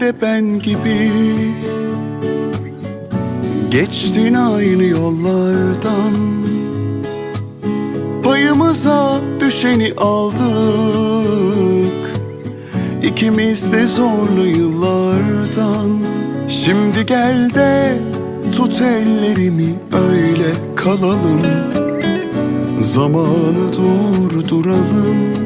de ben gibi. Geçtin aynı yollardan. Payımıza düşeni aldık. İkimiz de zorlu yıllardan. Şimdi gel de tut ellerimi öyle kalalım. Zamanı durduralım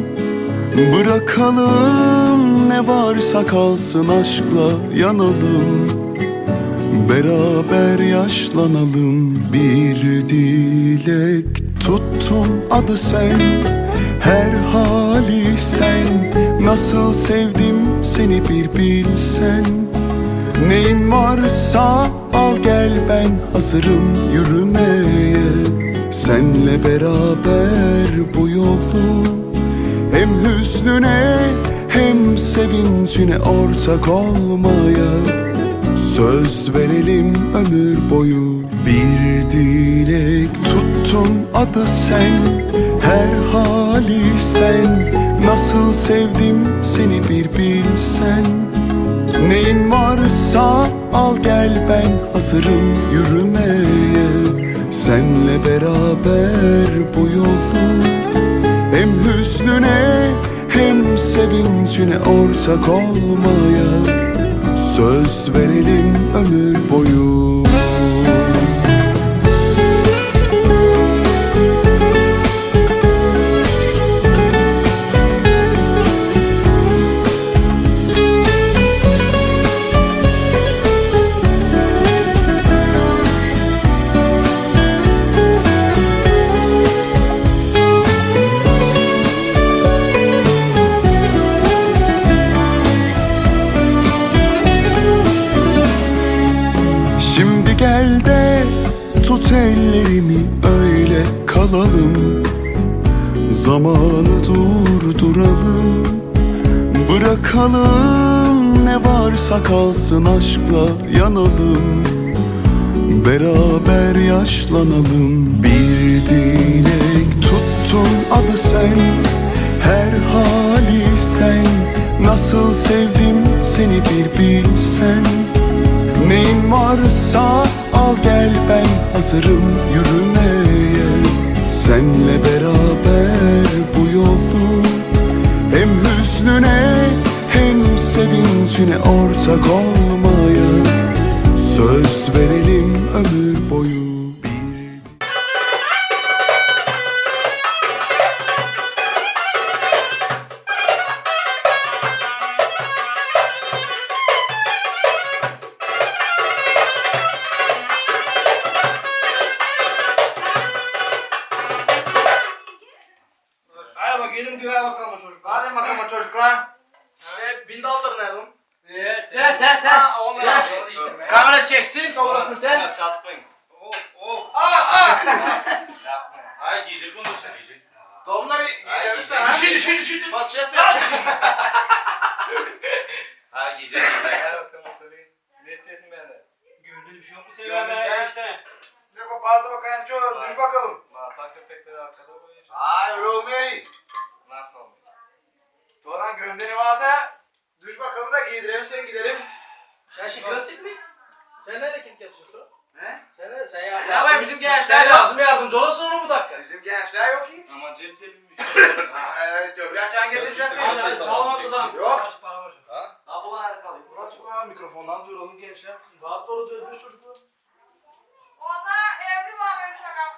Bırakalım ne varsa kalsın aşkla yanalım. Beraber yaşlanalım bir dilek tuttum adı sen. Her hali sen Nasıl sevdim seni bir bilsen. Neyin varsa al gel ben hazırım yürümeye. Senle beraber bu yolu Hem hüznüne hem sevincine ortak olmaya Söz verelim ömür boyu. Bir dilek tuttun adı sen Her hali sen. Nasıl sevdim seni bir bilsen. Neyin varsa al gel ben hazırım yürümeye. Senle beraber bu yolu Hem hüznüne hem sevincine ortak olmaya Söz verelim ömür boyu Nasıl sevdim seni bir bilsen. Neyin varsa al gel ben hazırım yürümeye. Senle beraber bu yolu Hem hüznüne hem sevincine ortak olmaya. Söz verelim ömür Hayır, gidelim giyecek. sana. Düşün düşün düşün. Bak şey Hayır giyecek. Gel bakalım söyleyeyim. Ne istesin benden? Gönlünde bir şey yok mu senin senin be? be işte. Ne kopası bakayım çoğu, düş bakalım. Mata köpekleri arkada bu iş. Ay Romeri. Nasıl olmuş? Tuğlan gömleği varsa düş bakalım da giydirelim seni gidelim. Sen şey klasik mi? Sen nerede kim yapıyorsun? Ne? Sen nerede? Sen ya. Ya ben bizim gençler Sen yok. lazım yardımcı olasın onu bu dakika. Bizim gençler yok ki. Ama cep deliymiş. Ay, Döbren can getireceğiz Hadi seni. hadi sağlam adam. Yok. Kaç para var? Ha? Ha bu nerede kalıyor? Burası var. Mikrofondan duyuralım gençler. Rahat da olacağız bir çocuklar. Onda evli var benim şakam.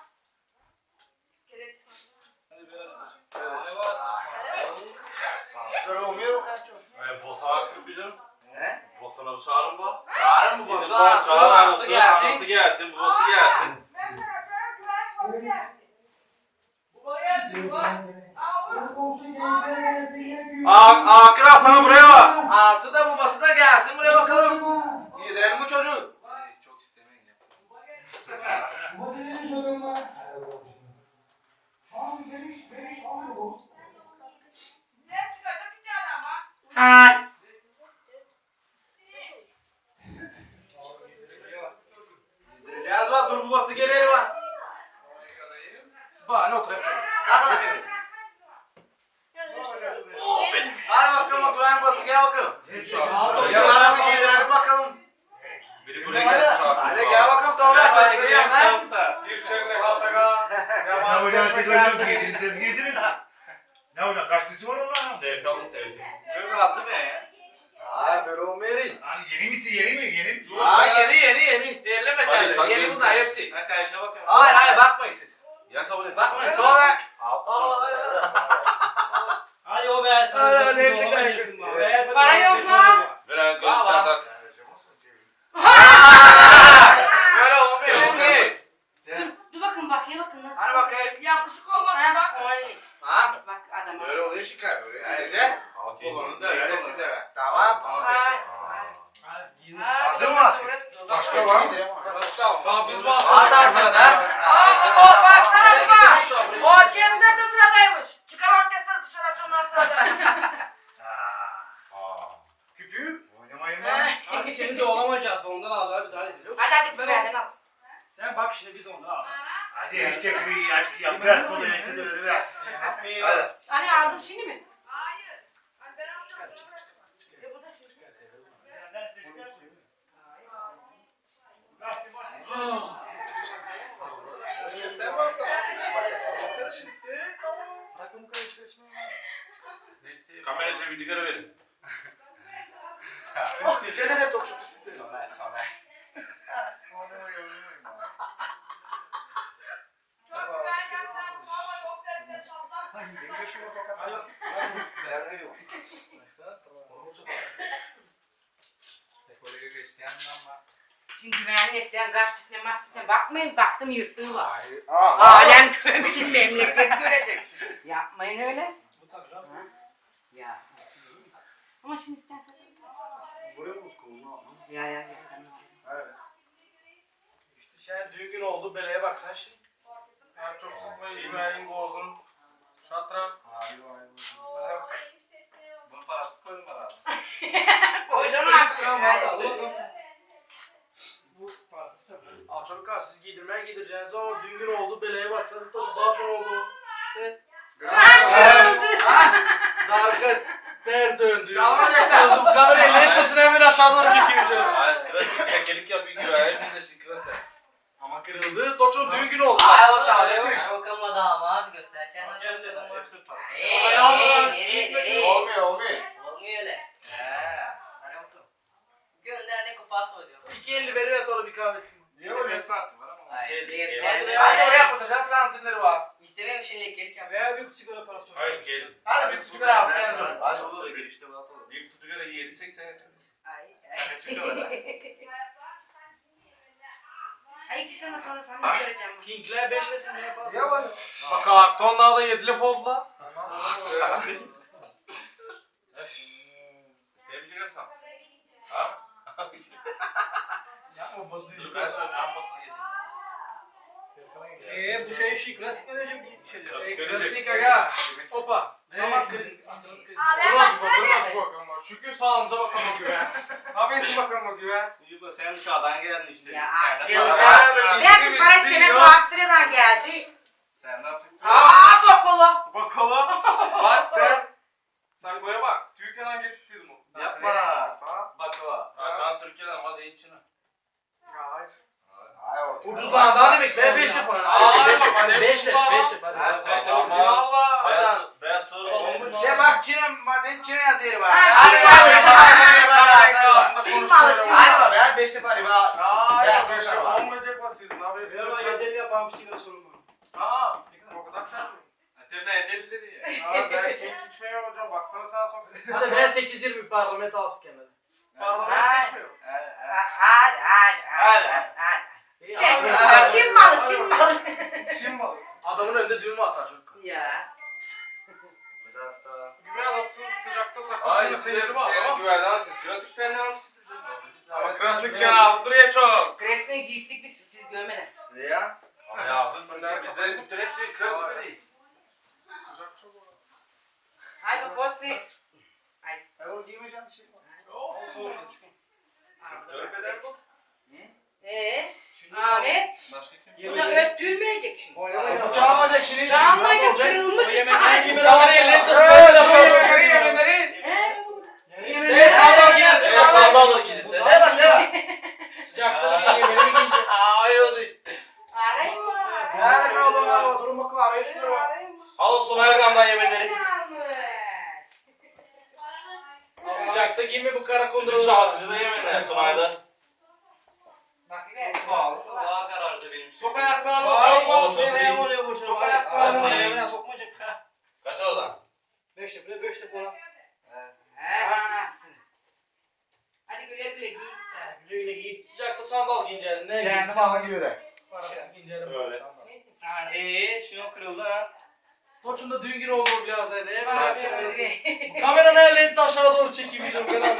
Hadi beraber. Ne varsa. Romero kaç çoğu. Ee, bosa akşam canım. Ne? Bosana çağırın bak. Yarın bu Gidin bası bak, ağası, çağır ağası anası gelsin. Anası gelsin, babası gelsin. Kral sana buraya bak. Ağası da babası da gelsin buraya bakalım. Giydirelim bu çocuğu. Çok istemeyin ya. Ne çıkacak bir tane ama. Gel Qua, no, tre. Kalk bakayım. Hadi bakalım Abdurrahim bası gel bakalım. Bunlara mı giydirelim bakalım. Biri buraya gelsin abi. Hadi gel bakalım tavla çocuklar yanına. Ne hocam siz hocam getirin siz getirin. Ne hocam kaç sesi var ona? Defalı sevecek. Çok azı be. Ay böyle olmuyor. Hani yeni misi yeni mi yeni? Aa yeni yeni yeni. Derleme sen. Yeni bunlar hepsi. Arkadaşa bakın. Hayır hayır bakmayın siz. Ya kabul et. Bakmayın sonra. Hadi o be sen. Aa, nasıl neyse, dolaba kanka. girsin bana. Para yok mu? Ver ha Var, var. gözlükten tak. Böyle olmuyor olmuyor. Dur bakın bak ya bakın nasıl. Hadi bakayım. Yapışık olmasın bak. Öyle. Ha? Bak adama. Böyle oluyor şikayet böyle. Biraz. Okey. Kolunu da öyle hepsi de ver. Tamam. Ay. Hazır mı? Başka var mı? Tamam biz At aslında. Aa, o baksana bak. Orkestra da sıradaymış. Çıkar orkestra dışarı atanlar sıradaymış. Küpü oynamayın lan. Hadi seni de olamayacağız. Ondan al abi hadi. Hadi hadi bir verden al. Sen bak şimdi biz ondan alırız. Enişte küpü açık yap. Biraz kolu enişte de öyle biraz. Hadi. Hani aldım şimdi mi? Hayır. Hani ben alacağım. Bırakın bu kadar çıkartma. Kamera için bir sigara verin. Şimdi güvenlikten kaçtısına mastına bakmayın baktım yırttığı var. Hayır. Aa. Alem kömüşün memleket görecek. Yapmayın öyle. Bu tabii canım. Ha? Ya. Ama şimdi istersen. Buraya mı kolunu? Ya ya ya. Evet. İşte sen düğün günü oldu beleye bak sen şey. Yani çok sıkmayın güvenin boğazın. Şatra. Hayır hayır. Bunun parası koydum bana. Koydum mu? Bakalım. Bu parçası. Al çabuk al siz giydirmeye giydireceğiniz ama düğün günü oldu beleye. Sen tabii bafon oldu. De. Darga ters döndü. Kamera elini etmesin hemen aşağıdan çekeyim canım. Hayır, klasik tekelik. Hepimiz de şimdi. Ama kırıldı. Toço düğün günü oldu. Ay o çalıyor. Bakalım adamı abi göstersen. Gel dedi. Hepsi para. Ayağım var. Olmuyor olmuyor. Olmuyor öyle. Hadi otur. Gönder ne kupası oluyor. İki elli veriyor et ona bir kahvesini. Niye böyle? Nefes santim var ama. Değil. Hadi oraya kurtaracağız santimleri var. İstememişsin lekelik yap. Veya bir sigara parası çok. Hayır gel. Hadi bir tutuklar alsın. Hadi. Hadi olur gel işte bu atalım. Bir kutu sigara yediysek sen Ay. çıkıyor. Ay iki sene sonra sana göreceğim. Kingler 5 lira ne yapalım? Niye böyle? Bak kartonlar da 7 lira oldu lan. Ne bileceksin sen? Ha? Yapma basın ben söyleyeyim. Ben getirdim. Eee bu şey şık. Klasik önce bir şey. Klasik Ee, Klasik aga. Tamam Evet. kritik. Abi Dur bak bak dur bak bak ama. Şükür sağlığınıza bakalım güven. Haberinize bakalım güven. İyi bak sen dışarıdan geldin işte. Ya. Abi, Belki bitti, para bitti, istemek bu. Avustralya'dan geldi. Sen ne yaptın? Aa bokolo. Bakalım. Bak de. Sen koya bak. Türkiye'den getirdim o. Yapma. Sağ. Bak o. Açan Türkiye'den ama değil Çin'e. Hayır. Orada. Ucuzlar daha demek. Ver 5 lira falan. Aa 5 lira. 5 lira. 5 lira. Ha, beş lira. Allah. Beyaz, beyaz sığır olmuş. Ya bak Çin'e madem Çin'e yazıyor bak. Ha, Hadi Çin bak, malı, hadi hadi Çin hadi malı, Çin Hadi malı. bak ya beş defa hadi bak. Hayır. Beyaz 5 lira lira var. olmayacak mı sizin? Haberiniz Veya yok. yedeli yapan bir sigara sorun var. Aa. O kadar ter mi? Tebne edildi dedi ya. Aa ben kek içmeye hocam. Baksana sen son. Hadi ben 8-20 parlamento alsın kendine. Parlament içmiyor. Ha, ha. Hadi hadi hadi. Hadi. İyi, adamın- Çin malı Çin malı. Çin balığı. Adamın önünde düğme atar çocuk. Ya. Biraz daha. Güven atın sıcakta Hayır, saklanıyor. siz var şey ama. güvenli siz. Klasikten ne almışsınız? Ama klasik kenarı duruyor çok. Kresneyi giydik biz siz görmeden. Ya. Ama yazın bizde bizde bütün hepsi klasik değil. Sıcak çok. Hadi bu posti. Ben onu giymeyeceğim bir şey var. Olsun olsun beden bu. Eee? Ahmet. Başka kim? Bu da öptürmeyecek şimdi. Bu çalmayacak şimdi. Çalmayacak Nasıl olacak? kırılmış. Yemekler yemin Kamera elini tasın. Evet, Böyle bu aşağı. yemekleri yemenleri. He? Ne sağdan gidin. Evet, sağda alır gidin de. Ne bak ya. Sıcakta şey yemeğini mi giyecek? Ay o değil. Arayın mı? Nerede kaldı o hava? Durun bakın bakalım yemenleri. Sıcakta giyme bu kara Bizim konduralı. şarkıcı da yemenler Sunay'da. Bak bir Pahalısı daha karardı benim. Çok ayaklarını Vay, sokmaz. olsun. Yemeğe oluyor bu Çok ayaklarını- Ayaklarını yemeğe sokmayacak. Kaç oradan? Beş lira, beş lira falan. He anasın. Hadi güle güle giy. Güle güle giy. Sıcakta sandal giyince ne Kendi giy? falan gibi de. Parasız giyince Öyle. sandal. Eee şunu kırıldı ha. Toçun da düğün günü oldu biraz hele. Ne Bak, var? güle. Kamera nerede aşağı doğru çekeyim çok önemli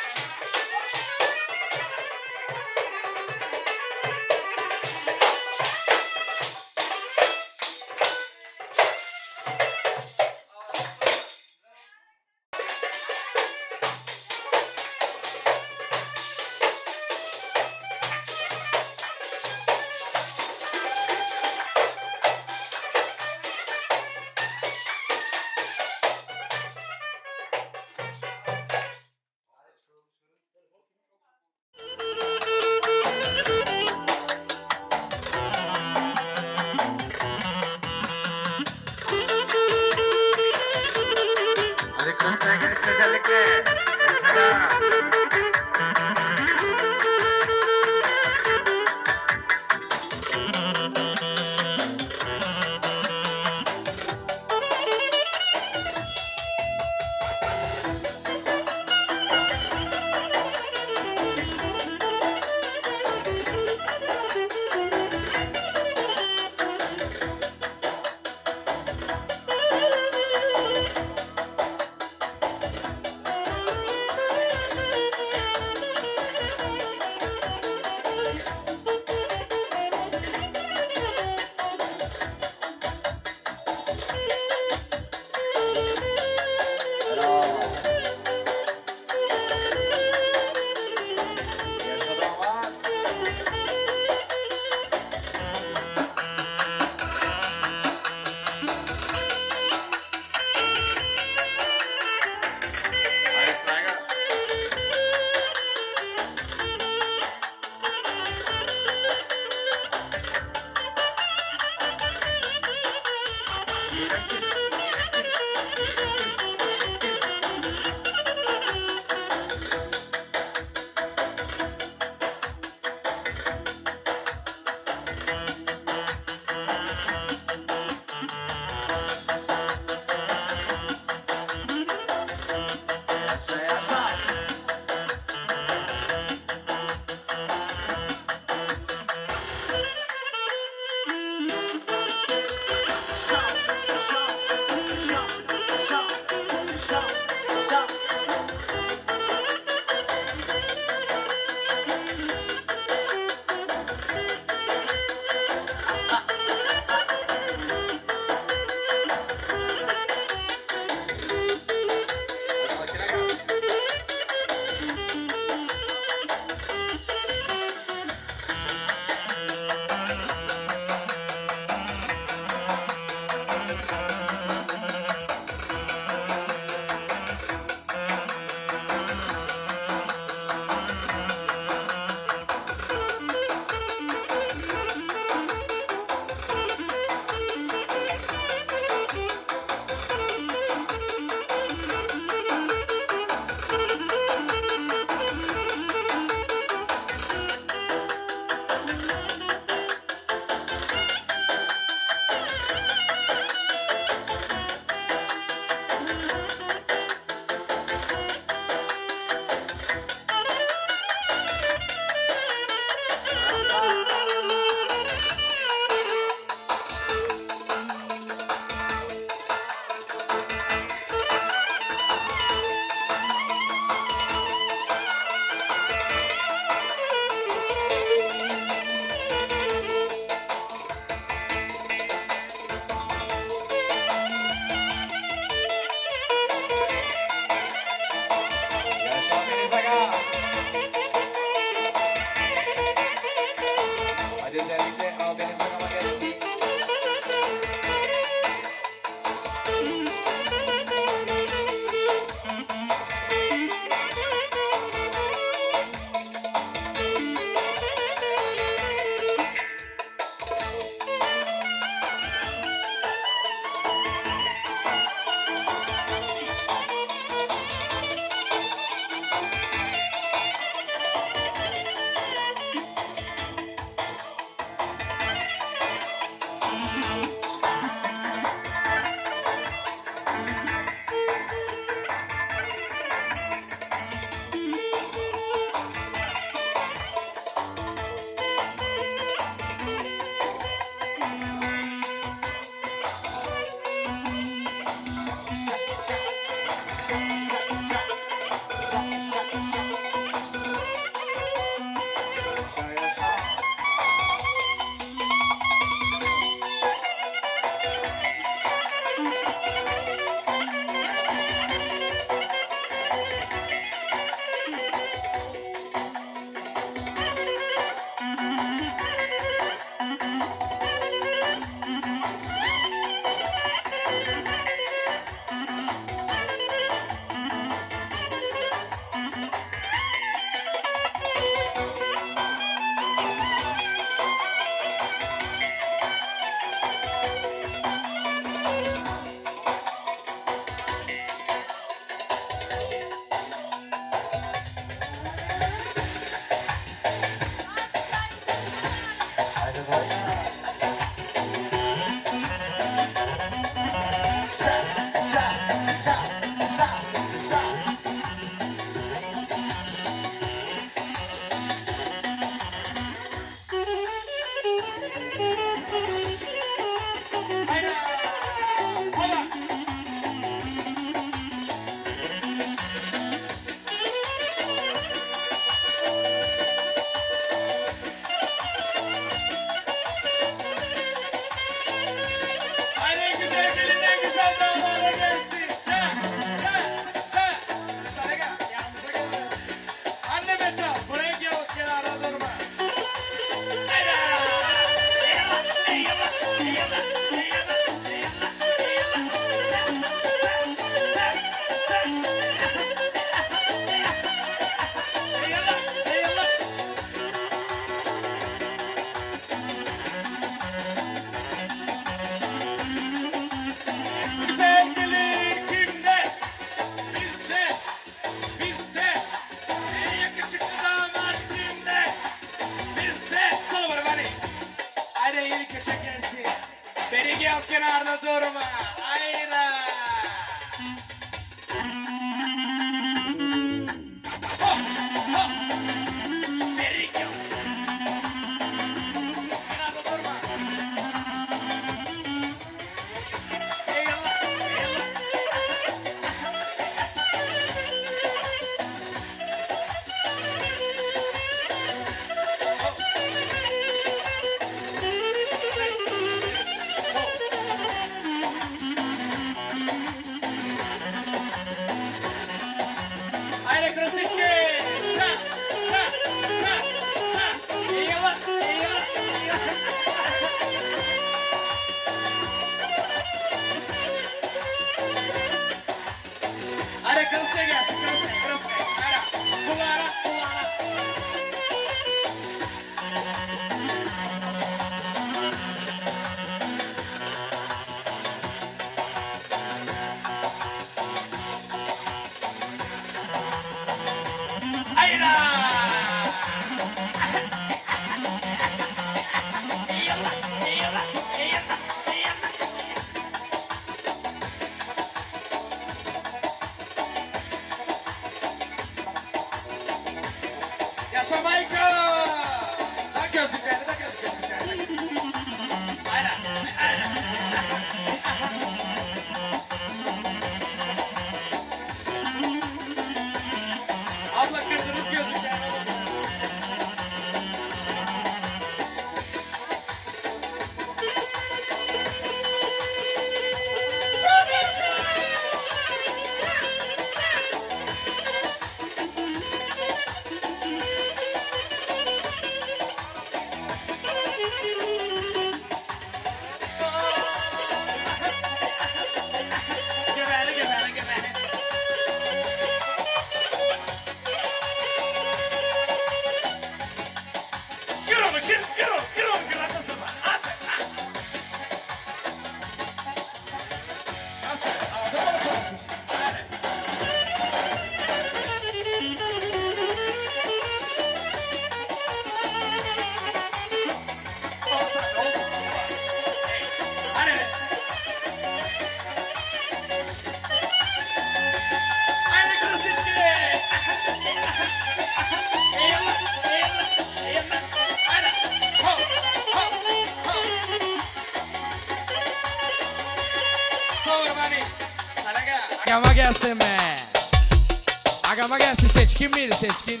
Seçkin miydi seçkin?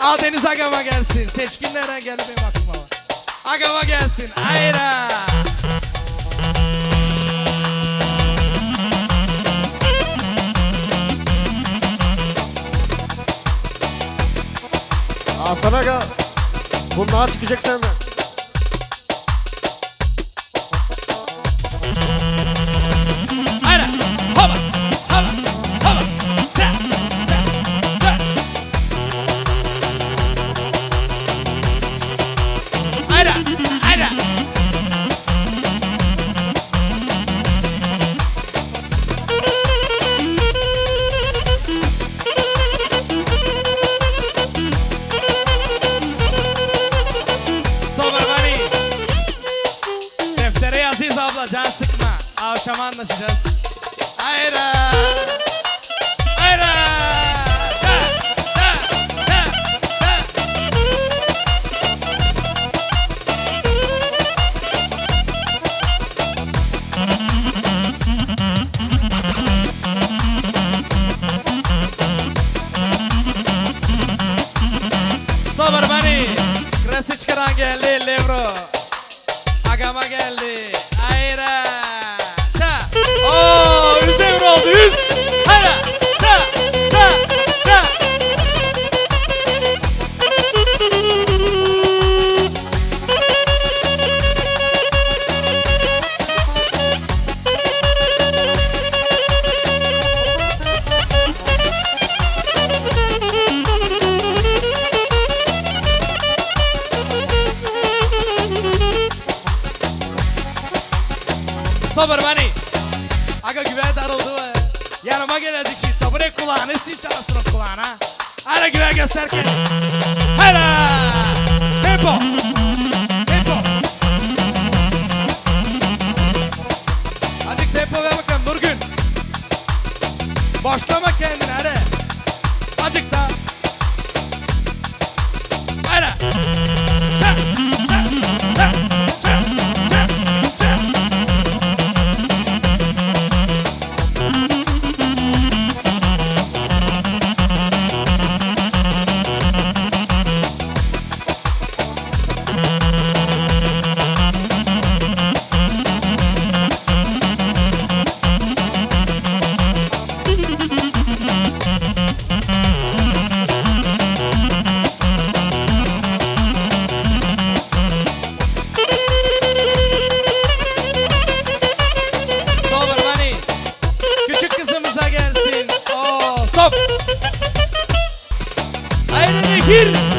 Al Deniz Agama gelsin. Seçkin nereden geldi benim aklıma bak. Agama gelsin. Ayra. Hasan Aga. Bunlar çıkacak senden. kulağını sil çalsın o kulağına. Hadi güven göster ki. Hala. Tempo. Tempo. Hadi tempo ver bakalım Nurgül. Başlama kendini hadi. Acık da. Hadi. Çak. Haydi